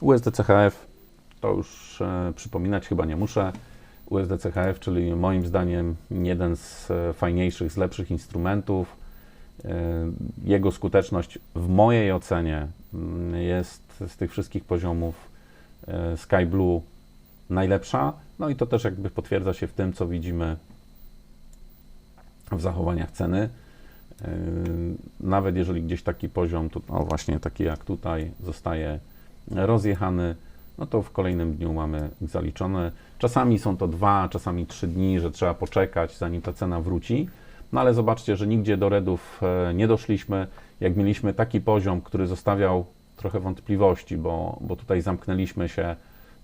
USDCHF to już e, przypominać chyba nie muszę. USDCHF, czyli moim zdaniem jeden z e, fajniejszych, z lepszych instrumentów. E, Jego skuteczność w mojej ocenie mm, jest z tych wszystkich poziomów Sky Blue najlepsza. No i to też jakby potwierdza się w tym, co widzimy w zachowaniach ceny. Nawet jeżeli gdzieś taki poziom, tu, no właśnie taki jak tutaj, zostaje rozjechany, no to w kolejnym dniu mamy zaliczone. Czasami są to dwa, czasami trzy dni, że trzeba poczekać, zanim ta cena wróci. No ale zobaczcie, że nigdzie do redów e, nie doszliśmy. Jak mieliśmy taki poziom, który zostawiał trochę wątpliwości, bo, bo tutaj zamknęliśmy się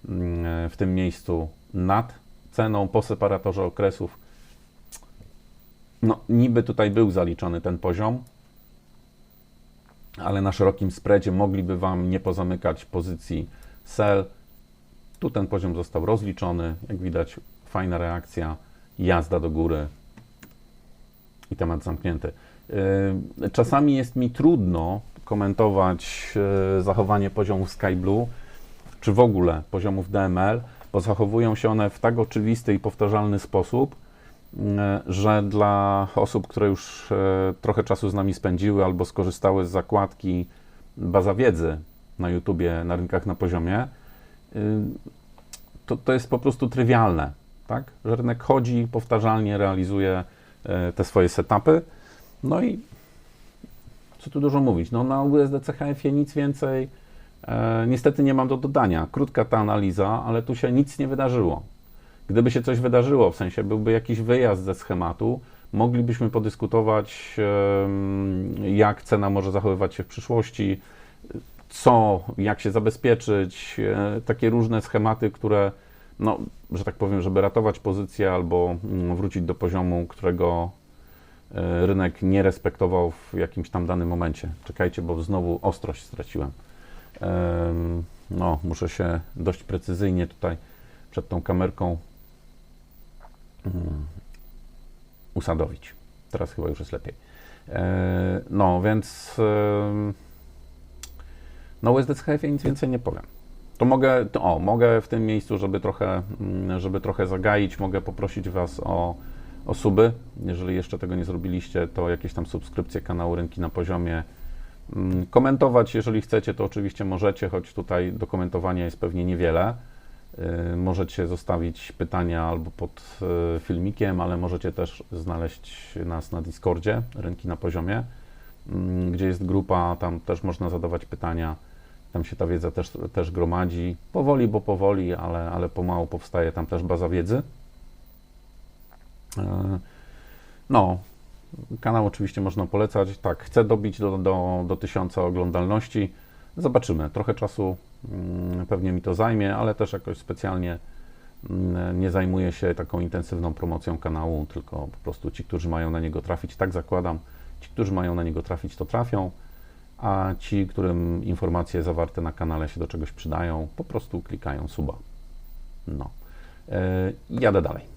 mm, w tym miejscu nad ceną po separatorze okresów. No, niby tutaj był zaliczony ten poziom, ale na szerokim spreadzie mogliby Wam nie pozamykać pozycji sell. Tu ten poziom został rozliczony. Jak widać, fajna reakcja, jazda do góry i temat zamknięty. Yy, Czasami jest mi trudno komentować yy, zachowanie poziomów Sky Blue, czy w ogóle poziomów DML, bo zachowują się one w tak oczywisty i powtarzalny sposób, że dla osób, które już e, trochę czasu z nami spędziły albo skorzystały z zakładki baza wiedzy na YouTubie, na rynkach na poziomie, y, to, to jest po prostu trywialne, tak? Że rynek chodzi, powtarzalnie realizuje e, te swoje setupy, no i co tu dużo mówić, no na USDCHF-ie nic więcej e, niestety nie mam do dodania. Krótka ta analiza, ale tu się nic nie wydarzyło. Gdyby się coś wydarzyło, w sensie byłby jakiś wyjazd ze schematu, moglibyśmy podyskutować, jak cena może zachowywać się w przyszłości, co, jak się zabezpieczyć, e, takie różne schematy, które, no, że tak powiem, żeby ratować pozycję albo mm, wrócić do poziomu, którego e, rynek nie respektował w jakimś tam danym momencie. Czekajcie, bo znowu ostrość straciłem. Em, No, muszę się dość precyzyjnie tutaj przed tą kamerką usadowić. Teraz chyba już jest lepiej. E, No, więc no USDCHF-ie nic więcej nie powiem. To mogę, to, o, mogę w tym miejscu, żeby trochę, mm, żeby trochę zagaić, mogę poprosić Was o, o suby. Jeżeli jeszcze tego nie zrobiliście, to jakieś tam subskrypcje kanału Rynki na poziomie. Mm, Komentować, jeżeli chcecie, to oczywiście możecie, choć tutaj do komentowania jest pewnie niewiele. Y, Możecie zostawić pytania albo pod y, filmikiem, ale możecie też znaleźć nas na Discordzie Rynki na poziomie, mm, gdzie jest grupa, tam też można zadawać pytania. Tam się ta wiedza też, też gromadzi. Powoli, bo powoli, ale, ale pomału powstaje tam też baza wiedzy. E, No, kanał oczywiście można polecać. Tak, chcę dobić do, do, do tysiąca oglądalności. Zobaczymy. Trochę czasu mm, pewnie mi to zajmie, ale też jakoś specjalnie mm, nie zajmuję się taką intensywną promocją kanału, tylko po prostu ci, którzy mają na niego trafić, tak zakładam, ci, którzy mają na niego trafić, to trafią, a ci, którym informacje zawarte na kanale się do czegoś przydają, po prostu klikają suba. No. E, Jadę dalej.